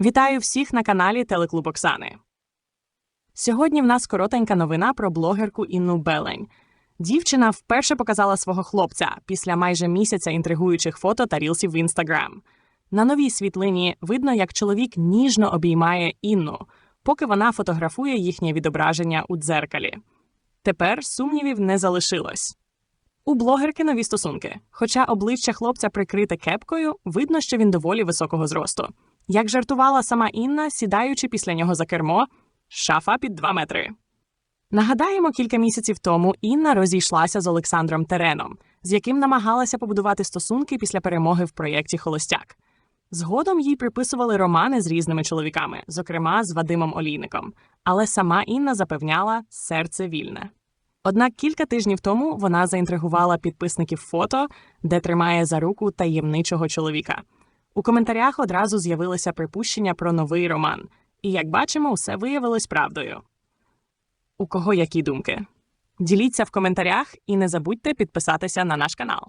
Вітаю всіх на каналі Телеклуб Оксани. Сьогодні в нас коротенька новина про блогерку Інну Белень. Дівчина вперше показала свого хлопця після майже місяця інтригуючих фото та рілсів в інстаграм. На новій світлині видно, як чоловік ніжно обіймає Інну, поки вона фотографує їхнє відображення у дзеркалі. Тепер сумнівів не залишилось. У блогерки нові стосунки. Хоча обличчя хлопця прикрите кепкою, видно, що він доволі високого зросту. Як жартувала сама Інна, сідаючи після нього за кермо, шафа під 2 метри. Нагадаємо, кілька місяців тому Інна розійшлася з Олександром Тереном, з яким намагалася побудувати стосунки після перемоги в проєкті Холостяк. Згодом їй приписували романи з різними чоловіками, зокрема з Вадимом Олійником. Але сама Інна запевняла серце вільне. Однак кілька тижнів тому вона заінтригувала підписників фото, де тримає за руку таємничого чоловіка. У коментарях одразу з'явилися припущення про новий роман, і як бачимо, усе виявилось правдою. У кого які думки? Діліться в коментарях і не забудьте підписатися на наш канал.